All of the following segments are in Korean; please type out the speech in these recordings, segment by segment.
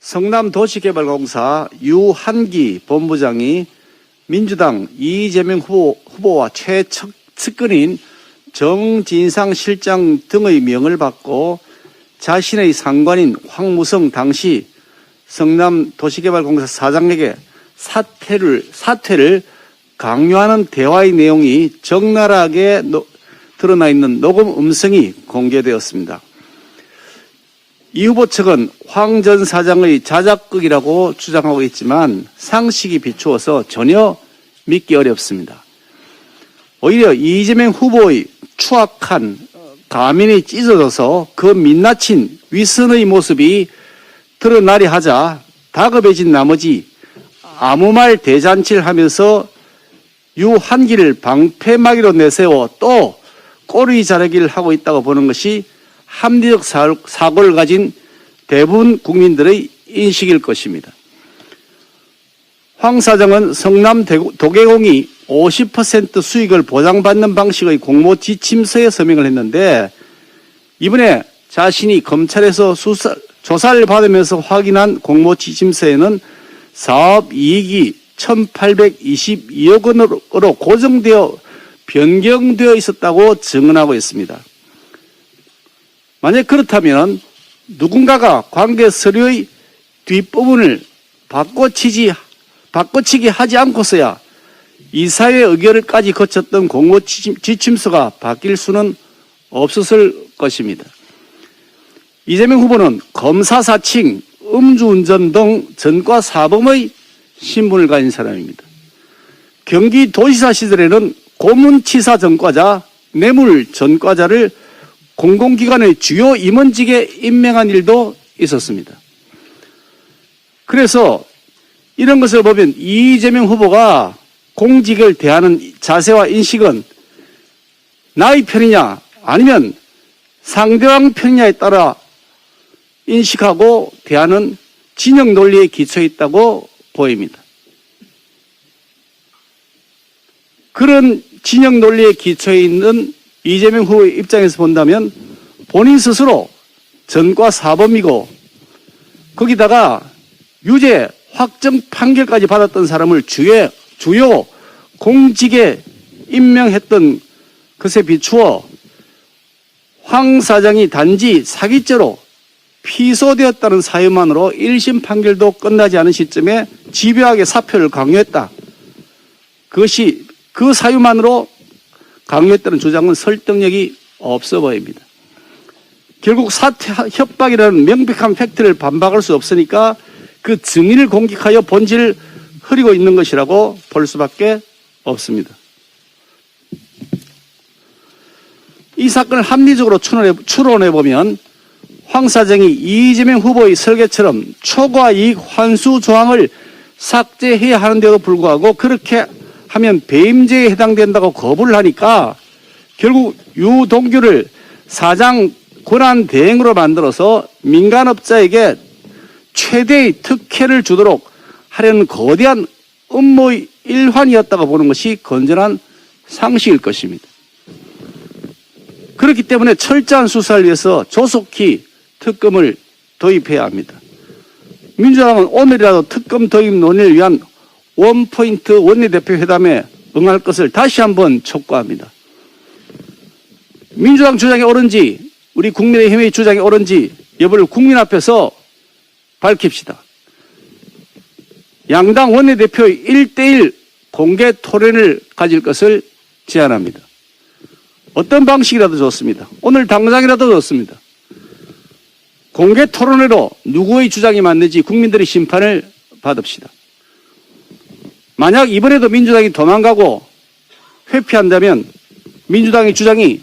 성남도시개발공사 유한기 본부장이 민주당 이재명 후보, 후보와 최측근인 정진상 실장 등의 명을 받고 자신의 상관인 황무성 당시 성남도시개발공사 사장에게 사퇴를, 사퇴를 강요하는 대화의 내용이 적나라하게 노- 드러나 있는 녹음 음성이 공개되었습니다. 이 후보 측은 황 전 사장의 자작극이라고 주장하고 있지만 상식이 비추어서 전혀 믿기 어렵습니다. 오히려 이재명 후보의 추악한 가면이 찢어져서 그 민낯인 위선의 모습이 드러나려 하자 다급해진 나머지 아무 말 대잔치를 하면서 유한기를 방패막이로 내세워 또 꼬리 자르기를 하고 있다고 보는 것이 합리적 사- 사고를 가진 대부분 국민들의 인식일 것입니다. 황 사장은 성남 도계공이 50% 수익을 보장받는 방식의 공모 지침서에 서명을 했는데 이번에 자신이 검찰에서 수사, 조사를 받으면서 확인한 공모 지침서에는 사업 이익이 1822억 원으로 고정되어 변경되어 있었다고 증언하고 있습니다. 만약 그렇다면 누군가가 관계 서류의 뒷부분을 바꿔치지, 바꿔치기 하지 않고서야 이사회 의결을까지 거쳤던 지침- 지침서가 바뀔 수는 없었을 것입니다. 이재명 후보는 검사 사칭, 음주운전 등 전과 사범의 신분을 가진 사람입니다. 경기도지사 시절에는 고문치사 전과자, 뇌물 전과자를 공공기관의 주요 임원직에 임명한 일도 있었습니다. 그래서 이런 것을 보면 이재명 후보가 공직을 대하는 자세와 인식은 나의 편이냐 아니면 상대방 편이냐에 따라 인식하고 대하는 진영 논리에 기초해 있다고 보입니다. 그런 진영 논리에 기초해 있는 이재명 후보의 입장에서 본다면 본인 스스로 전과 사범이고 거기다가 유죄 확정 판결까지 받았던 사람을 주요, 주요 공직에 임명했던 것에 비추어 황 사장이 단지 사기죄로 피소되었다는 사유만으로 1심 판결도 끝나지 않은 시점에 집요하게 사표를 강요했다. 그것이 그 사유만으로 강요했다는 주장은 설득력이 없어 보입니다. 결국 사퇴 협박이라는 명백한 팩트를 반박할 수 없으니까 그 증인을 공격하여 본질을 흐리고 있는 것이라고 볼 수밖에 없습니다. 이 사건을 합리적으로 추론해, 추론해 보면 황 사장이 이재명 후보의 설계처럼 초과 이익 환수 조항을 삭제해야 하는데도 불구하고 그렇게 하면 배임죄에 해당된다고 거부를 하니까 결국 유동규를 사장 권한 대행으로 만들어서 민간업자에게 최대의 특혜를 주도록 하려는 거대한 음모의 일환이었다고 보는 것이 건전한 상식일 것입니다. 그렇기 때문에 철저한 수사를 위해서 조속히 특검을 도입해야 합니다. 민주당은 오늘이라도 특검 도입 논의를 위한 원포인트 원내대표 회담에 응할 것을 다시 한번 촉구합니다. 민주당 주장이 옳은지 우리 국민의힘의 주장이 옳은지 여부를 국민 앞에서 밝힙시다. 양당 원내대표의 1대1 공개 토론을 가질 것을 제안합니다. 어떤 방식이라도 좋습니다. 오늘 당장이라도 좋습니다. 공개 토론회로 누구의 주장이 맞는지 국민들의 심판을 받읍시다. 만약 이번에도 민주당이 도망가고 회피한다면 민주당의 주장이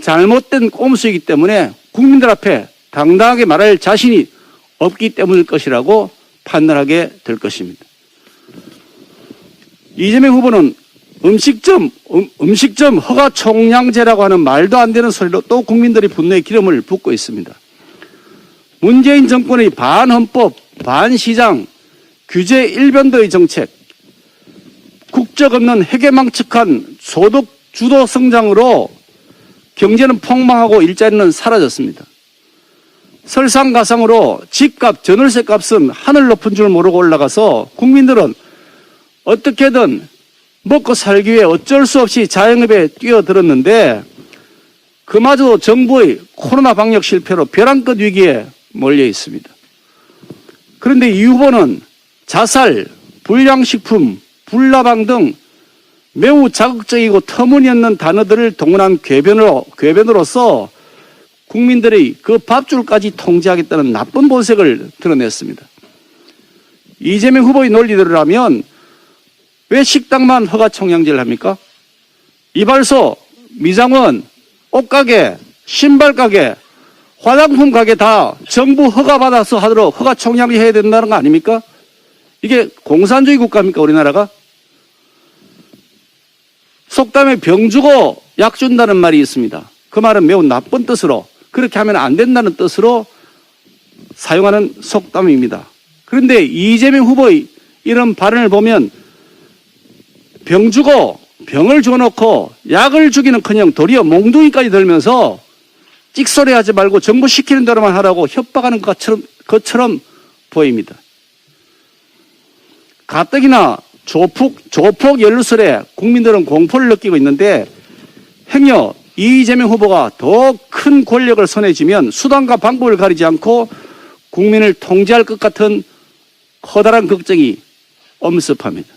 잘못된 꼼수이기 때문에 국민들 앞에 당당하게 말할 자신이 없기 때문일 것이라고 판단하게 될 것입니다. 이재명 후보는 음식점, 음, 음식점 허가 총량제라고 하는 말도 안 되는 소리로 또 국민들의 분노의 기름을 붓고 있습니다. 문재인 정권의 반헌법, 반시장, 규제 일변도의 정책, 국적 없는 해괴망측한 소득 주도 성장으로 경제는 폭망하고 일자리는 사라졌습니다. 설상가상으로 집값, 전월세 값은 하늘 높은 줄 모르고 올라가서 국민들은 어떻게든 먹고 살기 위해 어쩔 수 없이 자영업에 뛰어들었는데 그마저 정부의 코로나 방역 실패로 벼랑 끝 위기에 몰려 있습니다. 그런데 이 후보는 자살, 불량식품, 불나방 등 매우 자극적이고 터무니없는 단어들을 동원한 궤변으로, 궤변으로서 국민들의 그 밥줄까지 통제하겠다는 나쁜 본색을 드러냈습니다. 이재명 후보의 논리대로라면 왜 식당만 허가 청량제를 합니까? 이발소, 미장원, 옷가게, 신발가게, 화장품 가게 다 정부 허가받아서 하도록 허가 청량제 해야 된다는 거 아닙니까? 이게 공산주의 국가입니까, 우리나라가? 속담에 병 주고 약 준다는 말이 있습니다. 그 말은 매우 나쁜 뜻으로 그렇게 하면 안 된다는 뜻으로 사용하는 속담입니다. 그런데 이재명 후보의 이런 발언을 보면 병 주고 병을 줘놓고 약을 주기는커녕 도리어 몽둥이까지 들면서 찍소리 하지 말고 정부 시키는 대로만 하라고 협박하는 것처럼, 것처럼 보입니다. 가뜩이나 조폭, 조폭 연루설에 국민들은 공포를 느끼고 있는데 행여 이재명 후보가 더 큰 권력을 쥐면 수단과 방법을 가리지 않고 국민을 통제할 것 같은 커다란 걱정이 엄습합니다.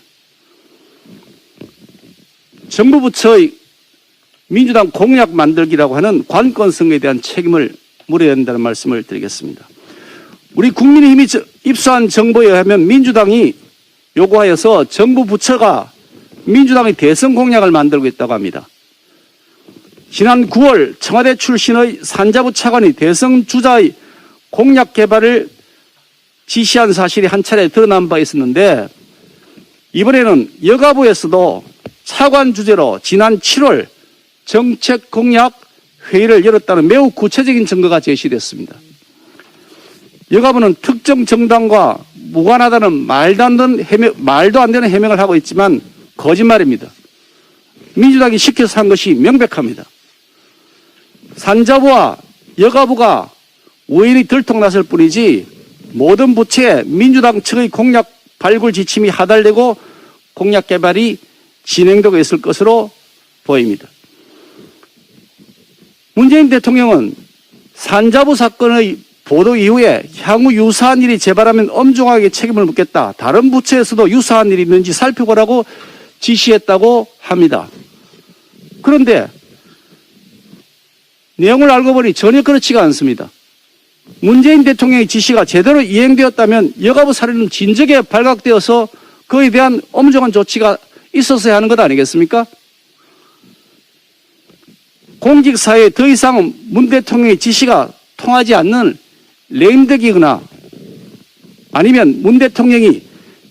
정부 부처의 민주당 공약 만들기라고 하는 선거에 대한 책임을 물어야 된다는 말씀을 드리겠습니다. 우리 국민의힘이 저- 입수한 정보에 의하면 민주당이 요구하여서 정부 부처가 민주당의 대선 공약을 만들고 있다고 합니다. 지난 9월 청와대 출신의 산자부 차관이 대선 주자의 공약 개발을 지시한 사실이 한 차례 드러난 바 있었는데 이번에는 여가부에서도 차관 주제로 지난 7월 정책 공약 회의를 열었다는 매우 구체적인 증거가 제시됐습니다. 여가부는 특정 정당과 무관하다는 말도 안 되는 해명, 말도 안 되는 해명을 하고 있지만 거짓말입니다. 민주당이 시켜서 한 것이 명백합니다. 산자부와 여가부가 우연히 들통났을 뿐이지 모든 부처에 민주당 측의 공약 발굴 지침이 하달되고 공약 개발이 진행되고 있을 것으로 보입니다. 문재인 대통령은 산자부 사건의 보도 이후에 향후 유사한 일이 재발하면 엄중하게 책임을 묻겠다. 다른 부처에서도 유사한 일이 있는지 살펴보라고 지시했다고 합니다. 그런데 내용을 알고 보니 전혀 그렇지가 않습니다. 문재인 대통령의 지시가 제대로 이행되었다면 여가부 사례는 진즉에 발각되어서 그에 대한 엄중한 조치가 있었어야 하는 것 아니겠습니까? 공직사회에 더 이상 문 대통령의 지시가 통하지 않는 레임덕이거나 아니면 문 대통령이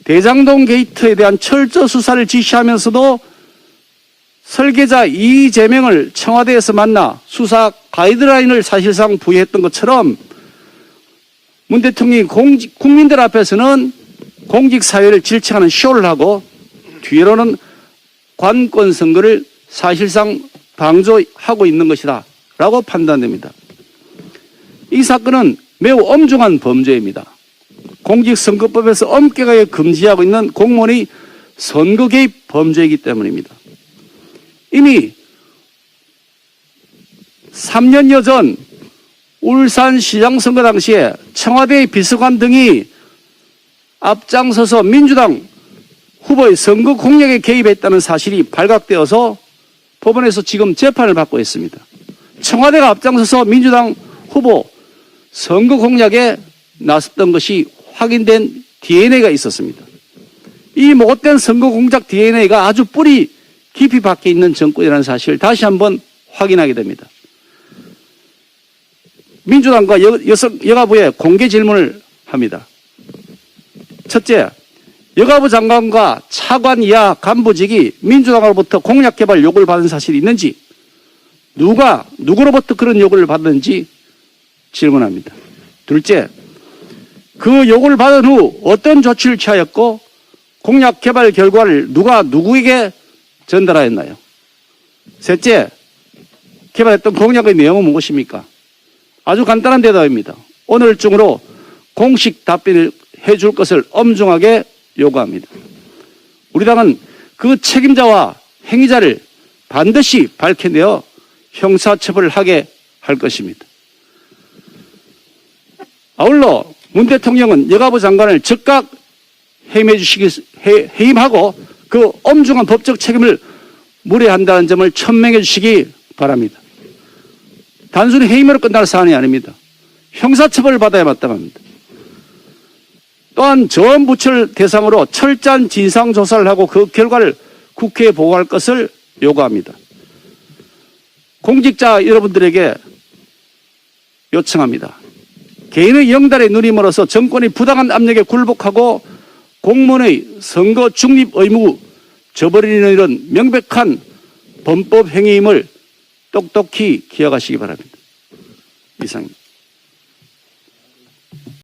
대장동 게이트에 대한 철저 수사를 지시하면서도 설계자 이재명을 청와대에서 만나 수사 가이드라인을 사실상 부여했던 것처럼 문 대통령이 공직, 국민들 앞에서는 공직사회를 질책하는 쇼를 하고 뒤로는 관권 선거를 사실상 방조하고 있는 것이다 라고 판단됩니다. 이 사건은 매우 엄중한 범죄입니다. 공직선거법에서 엄격하게 금지하고 있는 공무원의 선거 개입 범죄이기 때문입니다. 이미 3년여 전 울산시장 선거 당시에 청와대의 비서관 등이 앞장서서 민주당 후보의 선거 공약에 개입했다는 사실이 발각되어서 법원에서 지금 재판을 받고 있습니다. 청와대가 앞장서서 민주당 후보 선거 공약에 나섰던 것이 확인된 DNA가 있었습니다. 이 못된 선거 공작 DNA가 아주 뿌리 깊이 박혀 있는 정권이라는 사실을 다시 한번 확인하게 됩니다. 민주당과 여, 여가부에 공개 질문을 합니다. 첫째, 여가부 장관과 차관 이하 간부직이 민주당으로부터 공약 개발 요구를 받은 사실이 있는지, 누가 누구로부터 그런 요구를 받았는지 질문합니다. 둘째, 그 요구를 받은 후 어떤 조치를 취하였고 공약 개발 결과를 누가 누구에게 전달하였나요? 셋째, 개발했던 공약의 내용은 무엇입니까? 아주 간단한 대답입니다. 오늘 중으로 공식 답변을 해줄 것을 엄중하게 요구합니다. 우리 당은 그 책임자와 행위자를 반드시 밝혀내어 형사처벌을 하게 할 것입니다. 아울러 문 대통령은 여가부 장관을 즉각 해임해 주시기, 해, 해임하고 그 엄중한 법적 책임을 물어한다는 점을 천명해 주시기 바랍니다. 단순히 해임으로 끝날 사안이 아닙니다. 형사처벌을 받아야 마땅합니다. 또한 전 부처를 대상으로 철저한 진상조사를 하고 그 결과를 국회에 보고할 것을 요구합니다. 공직자 여러분들에게 요청합니다. 개인의 눈이 멀어서 정권의 부당한 압력에 굴복하고 공무원의 선거 중립 의무 저버리는 이런 명백한 범법 행위임을 똑똑히 기억하시기 바랍니다. 이상입니다.